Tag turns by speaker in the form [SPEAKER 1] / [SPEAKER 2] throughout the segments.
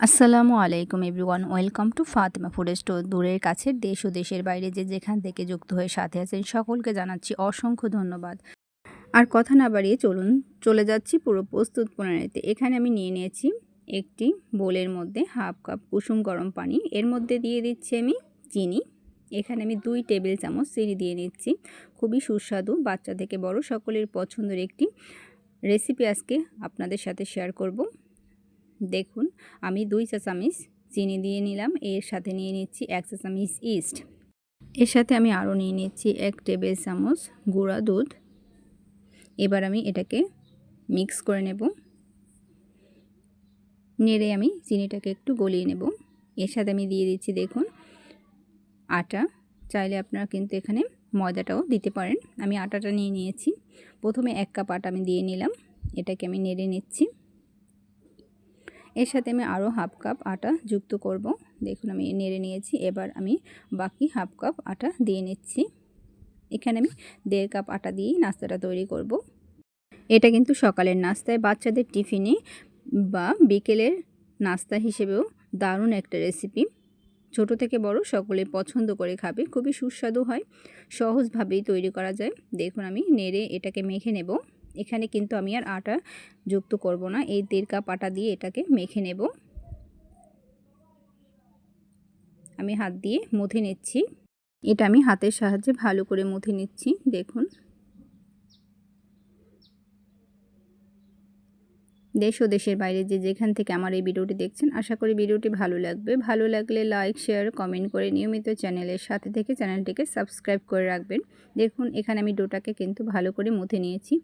[SPEAKER 1] আসসালামু আলাইকুম everyone, welcome to Fatema food store, দূরের কাছের দেশ ও দেশের বাইরে যে যেখান থেকে যুক্ত হয়ে সাথে আছেন সকলকে জানাচ্ছি অসংখ্য ধন্যবাদ। আর কথা না বাড়িয়ে চলুন, চলে যাচ্ছি পুরো প্রস্তুত প্রণালীতে এখানে আমি নিয়ে নিয়েছি একটি বোলের মধ্যে হাফ কাপ কুসুম গরম পানি, এর মধ্যে দিয়ে দিচ্ছি আমি চিনি। এখানে আমি দুই টেবিল চামচ চিনি দিয়ে নিচ্ছি খুবই সুস্বাদু, বাচ্চা থেকে বড় সকলের পছন্দের একটি রেসিপি আজকে আপনাদের সাথে শেয়ার করব। দেখুন, আমি দুই চা চামচ চিনি দিয়ে নিলাম, এর সাথে নিয়ে নিচ্ছি এক চা চামচ ইস্ট। এর সাথে আমি আরও নিয়ে নিচ্ছি এক টেবিল চামচ গুঁড়া দুধ। এবার আমি এটাকে মিক্স করে নেব। নেড়ে আমি চিনিটাকে একটু গলিয়ে নেব। এর সাথে আমি দিয়ে দিচ্ছি, দেখুন, আটা। চাইলে আপনারা কিন্তু এখানে ময়দাটাও দিতে পারেন। আমি আটাটা নিয়ে নিয়েছি। প্রথমে এক কাপ আটা আমি দিয়ে নিলাম। এটাকে আমি নেড়ে নিচ্ছি। এর সাথে আমি আরও হাফ কাপ আটা যুক্ত করব। দেখুন, আমি নেড়ে নিয়েছি। এবার আমি বাকি হাফ কাপ আটা দিয়ে নিচ্ছি। এখানে আমি দেড় কাপ আটা দিয়েই নাস্তাটা তৈরি করব। এটা কিন্তু সকালের নাস্তায় বাচ্চাদের টিফিনে বা বিকেলের নাস্তা হিসেবেও দারুণ একটা রেসিপি। ছোট থেকে বড় সকলে পছন্দ করে খাবে। খুবই সুস্বাদু হয়। সহজভাবেই তৈরি করা যায়। দেখুন, আমি নেড়ে এটাকে মেখে নেব। এখানে কিন্তু আমি আর আটা যুক্ত করব না। এই দেড় কাপ আটা দিয়ে এটাকে মেখে নেব। আমি হাত দিয়ে মুথে নিচ্ছি। এটা আমি হাতের সাহায্যে ভালো করে মুথে নিচ্ছি, দেখুন। দেশ ও দেশের বাইরে যে যেখান থেকে আমার এই ভিডিওটি দেখছেন, আশা করি ভিডিওটি ভালো লাগবে। ভালো লাগলে লাইক শেয়ার কমেন্ট করে নিয়মিত চ্যানেলের সাথে থেকে চ্যানেলটিকে সাবস্ক্রাইব করে রাখবেন। দেখুন, এখানে আমি ডোটাকে কিন্তু ভালো করে মুথে নিয়েছি।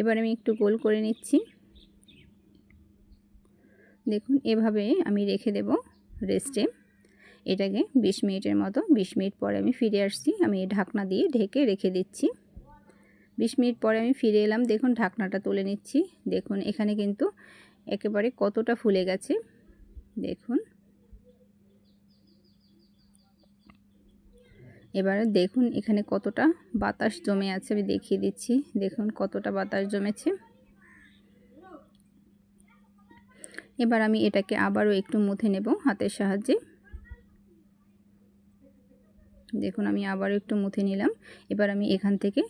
[SPEAKER 1] এবার আমি একটু গোল করে নিচ্ছি। দেখুন, এভাবে আমি রেখে দেব রেস্টে এটাকে বিশ মিনিটের মতো, বিশ মিনিট পরে আমি ফিরে আসছি। আমি ঢাকনা দিয়ে ঢেকে রেখে দিচ্ছি। বিশ মিনিট পরে আমি ফিরে এলাম। দেখুন, ঢাকনাটা তুলে নিচ্ছি। দেখুন, এখানে কিন্তু একেবারে কতটা ফুলে গেছে। দেখুন। এবারে দেখুন, এখানে কতটা বাতাস জমে আছে। আমি দেখিয়ে দিচ্ছি। দেখুন, কতটা বাতাস জমেছে। এবার আমি এটাকে আবারও একটু মুথে নেব হাতের সাহায্যে। দেখুন, আমি আবারও একটু মুথে নিলাম। এবার আমি এখান থেকে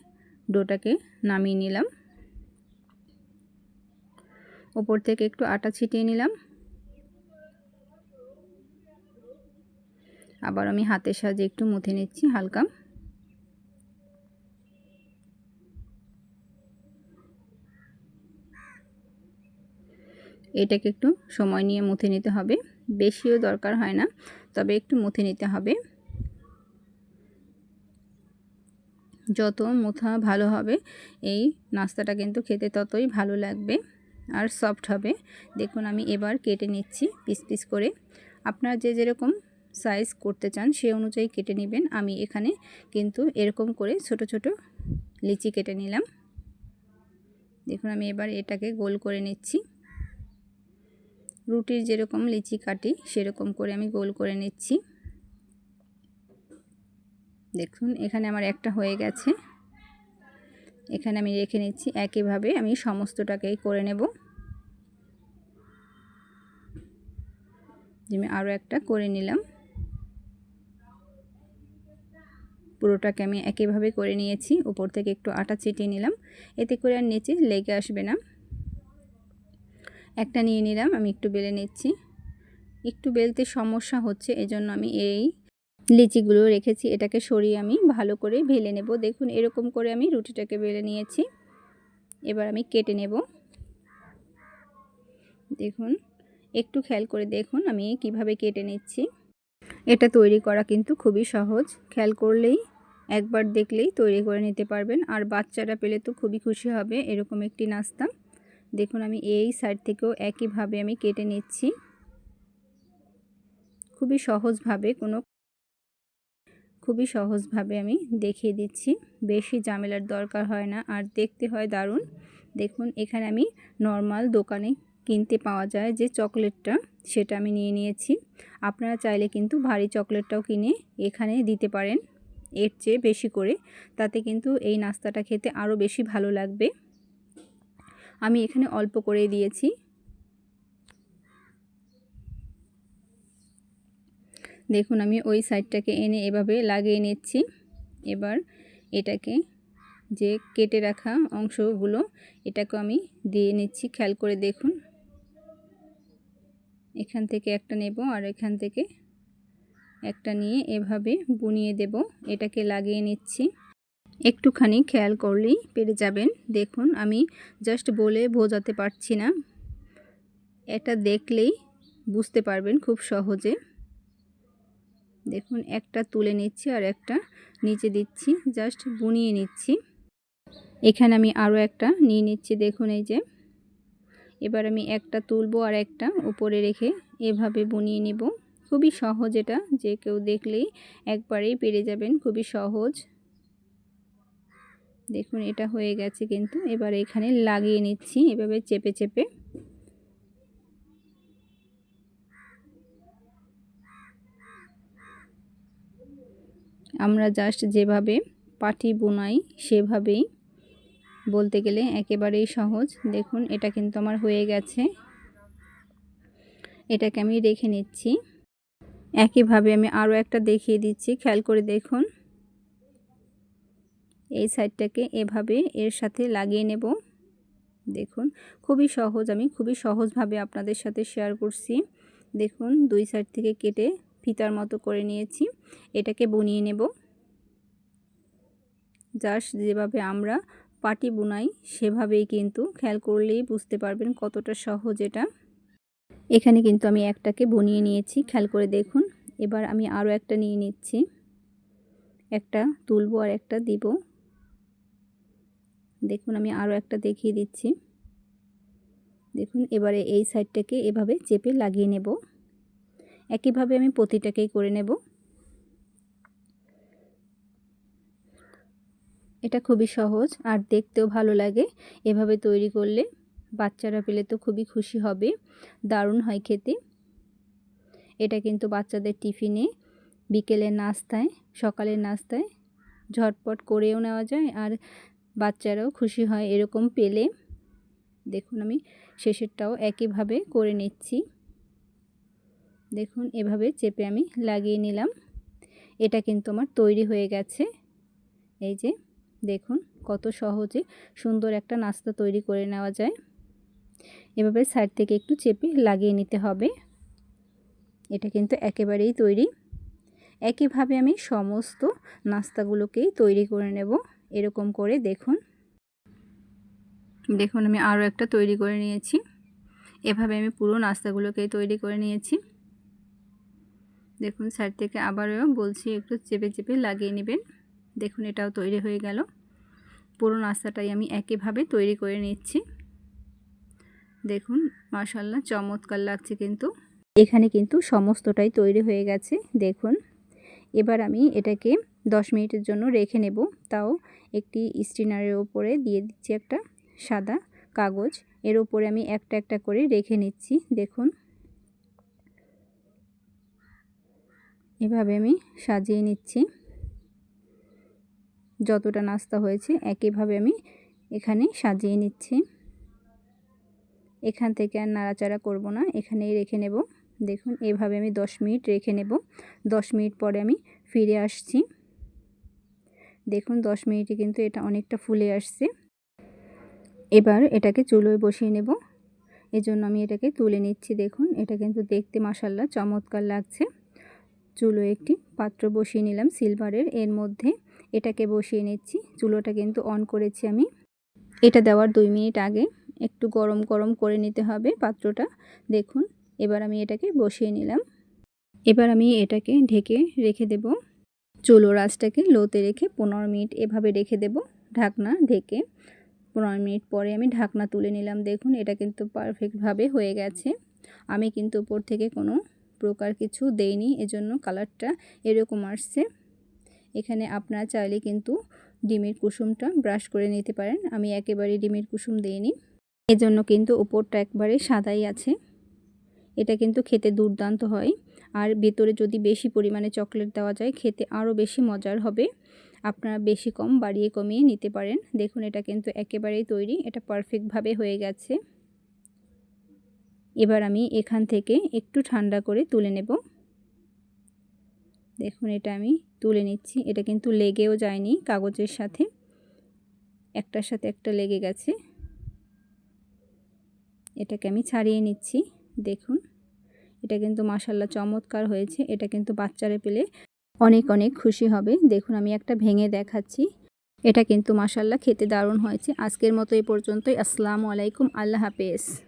[SPEAKER 1] ডোটাকে নামিয়ে নিলাম। ওপর থেকে একটু আটা ছিটিয়ে নিলাম। আবার আমি হাতের সাহায্যে একটু মুথে নিচ্ছি হালকা। এটাকে একটু সময় নিয়ে মুথে নিতে হবে। বেশিও দরকার হয় না, তবে একটু মুথে নিতে হবে। যত মোথা ভালো হবে, এই নাস্তাটা কিন্তু খেতে ততই ভালো লাগবে আর সফট হবে। দেখুন আমি এবার কেটে নিচ্ছি পিস পিস করে। আপনারা যে যেরকম সাইজ করতে চান সে অনুযায়ী কেটে নেবেন। আমি এখানে কিন্তু এরকম করে ছোট ছোট লিচি কেটে নিলাম। দেখুন আমি এবার এটাকে গোল করে নিচ্ছি। রুটির যেরকম লিচি কাটি সেরকম করে আমি গোল করে নিচ্ছি। দেখুন, এখানে আমার একটা হয়ে গেছে। এখানে আমি রেখে নিচ্ছি, একইভাবে আমি সমস্তটাকেই করে নেব। আমি আরও একটা করে নিলাম। পুরোটাকে আমি একইভাবে করে নিয়েছি, উপর থেকে একটু আটা ছিটিয়ে নিলাম। এতে করে আর নিচে লেগে আসবে না। একটা নিয়ে নিলাম, আমি একটু বেলে নিচ্ছি। একটু বেলতে সমস্যা হচ্ছে, এজন্য আমি এই লিচিগুলো রেখেছি, এটাকে সরিয়ে আমি ভালো করে ভেলে নেব। দেখুন, এরকম করে আমি রুটিটাকে বেলে নিয়েছি। এবার আমি কেটে নেব। দেখুন, একটু খেয়াল করে দেখুন আমি কীভাবে কেটে নিচ্ছি। এটা তৈরি করা কিন্তু খুবই সহজ। খেয়াল করলেই, একবার দেখলেই তৈরি করে নিতে পারবেন। আর বাচ্চারা পেলে তো খুবই খুশি হবে, এরকম একটি নাস্তা। দেখুন, আমি এই সাইড থেকেও একইভাবে আমি কেটে নিচ্ছি। খুবই সহজভাবে কোনো খুবই সহজভাবে আমি দেখিয়ে দিচ্ছি। বেশি জামেলার দরকার হয় না। আর দেখতে হয় দারুণ। দেখুন, এখানে আমি নর্মাল দোকানে কিনতে পাওয়া যায় যে চকলেটটা, সেটা আমি নিয়ে নিয়েছি। আপনারা চাইলে কিন্তু ভারী চকলেটটাও কিনে এখানে দিতে পারেন, এর চেয়ে বেশি করে। তাতে কিন্তু এই নাস্তাটা খেতে আরও বেশি ভালো লাগবে। আমি এখানে অল্প করে দিয়েছি। দেখুন, আমি ওই সাইডটাকে এনে এভাবে লাগিয়ে নিচ্ছি। এবার এটাকে যে কেটে রাখা অংশগুলো এটাকে আমি দিয়ে নিচ্ছি। খেয়াল করে দেখুন। এখান থেকে একটা নেব আর এখান থেকে একটা নিয়ে এভাবে বুনিয়ে দেব। এটাকে লাগিয়ে নিচ্ছি। একটুখানি খেয়াল করলেই পেরে যাবেন। দেখুন, আমি জাস্ট বলে বোঝাতে পারছি না। এটা দেখলেই বুঝতে পারবেন খুব সহজে। দেখুন, একটা তুলে নিচ্ছি আর একটা নিচে দিচ্ছি। জাস্ট বুনিয়ে নিচ্ছি। এখানে আমি আরও একটা নিয়ে নিচ্ছি, দেখুন এই যে। এবার আমি একটা তুলবো আর একটা উপরে রেখে এভাবে বুনিয়ে নেব। খুবই সহজ এটা, যে কেউ দেখলেই একবারেই পেরে যাবেন, খুবই সহজ। দেখুন, এটা হয়ে গেছে কিন্তু। এবার এখানে লাগিয়ে নিচ্ছি, এভাবে চেপে চেপে। আমরা জাস্ট যেভাবে পাটি বোনাই সেভাবেই বলতে গেলে একেবারেই সহজ। দেখুন, এটা কিন্তু আমার হয়ে গেছে। এটাকে আমি রেখে নিচ্ছি। একইভাবে আমি আরও একটা দেখিয়ে দিচ্ছি। খেয়াল করে দেখুন। এই সাইডটাকে এভাবে এর সাথে লাগিয়ে নেব। দেখুন, খুবই সহজ। আমি খুবই সহজভাবে আপনাদের সাথে শেয়ার করছি। দেখুন, দুই সাইড থেকে কেটে ফিতার মতো করে নিয়েছি। এটাকে বুনিয়ে নেব। জাস্ট যেভাবে আমরা পাটি বুনাই, সেভাবেই কিন্তু খেয়াল করলেই বুঝতে পারবেন কতটা সহজ এটা। এখানে কিন্তু আমি একটাকে বনিয়ে নিয়েছি, খেয়াল করে দেখুন। এবার আমি আরও একটা নিয়ে নিচ্ছি। একটা তুলবো আর একটা দিব। দেখুন, আমি আরও একটা দেখিয়ে দিচ্ছি। দেখুন, এবারে এই সাইডটাকে এভাবে চেপে লাগিয়ে নেব। একইভাবে আমি প্রতিটাকেই করে নেব। এটা খুবই সহজ, আর দেখতেও ভালো লাগে। এভাবে তৈরি করলে বাচ্চারা পেলে তো খুবই খুশি হবে। দারুণ হয় খেতে। এটা কিন্তু বাচ্চাদের টিফিনে বিকেলের নাস্তায়, সকালের নাস্তায় ঝটপট করেও নেওয়া যায়, আর বাচ্চারাও খুশি হয় এরকম পেলে। দেখুন আমি শেষেরটাও একইভাবে করে নিচ্ছি। দেখুন, এভাবে চেপে আমি লাগিয়ে নিলাম। এটা কিন্তু আমার তৈরি হয়ে গেছে। এই যে, দেখুন কত সহজে সুন্দর একটা নাস্তা তৈরি করে নেওয়া যায়। এভাবে সাইড থেকে একটু চেপে লাগিয়ে নিতে হবে। এটা কিন্তু একেবারেই তৈরি। একইভাবে আমি সমস্ত নাস্তাগুলোকেই তৈরি করে নেব। এরকম করে দেখুন। দেখুন, আমি আরও একটা তৈরি করে নিয়েছি। এভাবে আমি পুরো নাস্তাগুলোকেই তৈরি করে নিয়েছি। দেখুন সাইড থেকে আবারও বলছি, একটু চেপে চেপে লাগিয়ে নেবেন। দেখুন এটাও তৈরি হয়ে গেল। পুরো নাস্তাটাই আমি একইভাবে তৈরি করে নিচ্ছি। দেখুন মাশাল্লাহ চমৎকার লাগছে কিন্তু। এখানে কিন্তু সমস্তটাই তৈরি হয়ে গেছে, দেখুন। এবার আমি এটাকে 10 মিনিটের জন্য রেখে নেব। তাও একটি স্টিনারের ওপরে দিয়ে দিচ্ছি একটা সাদা কাগজ। এর উপরে আমি একটা একটা করে রেখে নিচ্ছি, দেখুন। এভাবে আমি সাজিয়ে নিচ্ছি। যতটা নাস্তা হয়েছে একইভাবে আমি এখানে সাজিয়ে নিচ্ছি। এখান থেকে আর নাড়াচাড়া করব না, এখানেই রেখে নেব। দেখুন, এভাবে আমি 10 মিনিট রেখে নেব। 10 মিনিট পরে আমি ফিরে আসছি। দেখুন 10 মিনিটে কিন্তু এটা অনেকটা ফুলে আসছে। এবার এটাকে চুলোয় বসিয়ে নেব। এজন্য আমি এটাকে তুলে নিচ্ছি। দেখুন, এটা কিন্তু দেখতে মাসাল্লা চমৎকার লাগছে। চুলো একটি পাত্র বসিয়ে নিলাম সিলভারের এর মধ্যে এটাকে বসিয়ে নিচ্ছি। চুলোটা কিন্তু অন করেছি আমি। এটা দেওয়ার দুই মিনিট আগে একটু গরম গরম করে নিতে হবে পাত্রটা। দেখুন, এবার আমি এটাকে বসিয়ে নিলাম। এবার আমি এটাকে ঢেকে রেখে দেব। চুলো রাসটাকে লোতে রেখে পনেরো মিনিট এভাবে রেখে দেব ঢাকনা ঢেকে। পনেরো মিনিট পরে আমি ঢাকনা তুলে নিলাম। দেখুন, এটা কিন্তু পারফেক্টভাবে হয়ে গেছে। আমি কিন্তু উপর থেকে কোনো প্রকার কিছু দেইনি, এজন্য কালারটা এরকম আসছে। এখানে আপনারা চাইলে কিন্তু ডিমের কুসুমটা ব্রাশ করে নিতে পারেন। আমি একেবারে ডিমের কুসুম দিইনি। এজন্য কিন্তু উপরটা একবারে সাদাই আছে। এটা কিন্তু খেতে দুর্দান্ত হয়। আর ভেতরে যদি বেশি পরিমাণে চকলেট দেওয়া যায়, খেতে আরও বেশি মজার হবে। আপনারা বেশি কম বাড়িয়ে কমিয়ে নিতে পারেন। দেখুন, এটা কিন্তু একেবারেই তৈরি। এটা পারফেক্টভাবে হয়ে গেছে। এবার আমি এখান থেকে একটু ঠান্ডা করে তুলে নেব। দেখুন, এটা আমি তুলে নিচ্ছি। এটা কিন্তু লেগেও যায়নি কাগজের সাথে। একটার সাথে একটা লেগে গেছে। এটাকে আমি ছাড়িয়ে নিচ্ছি। দেখুন, এটা কিন্তু মাসাল্লা চমৎকার হয়েছে। এটা কিন্তু বাচ্চারা পেলে অনেক অনেক খুশি হবে। দেখুন, আমি একটা ভেঙে দেখাচ্ছি। এটা কিন্তু মাসাল্লা খেতে দারুণ হয়েছে। আজকের মতো এই পর্যন্তই। আসসালামু আলাইকুম। আল্লাহ হাফেজ।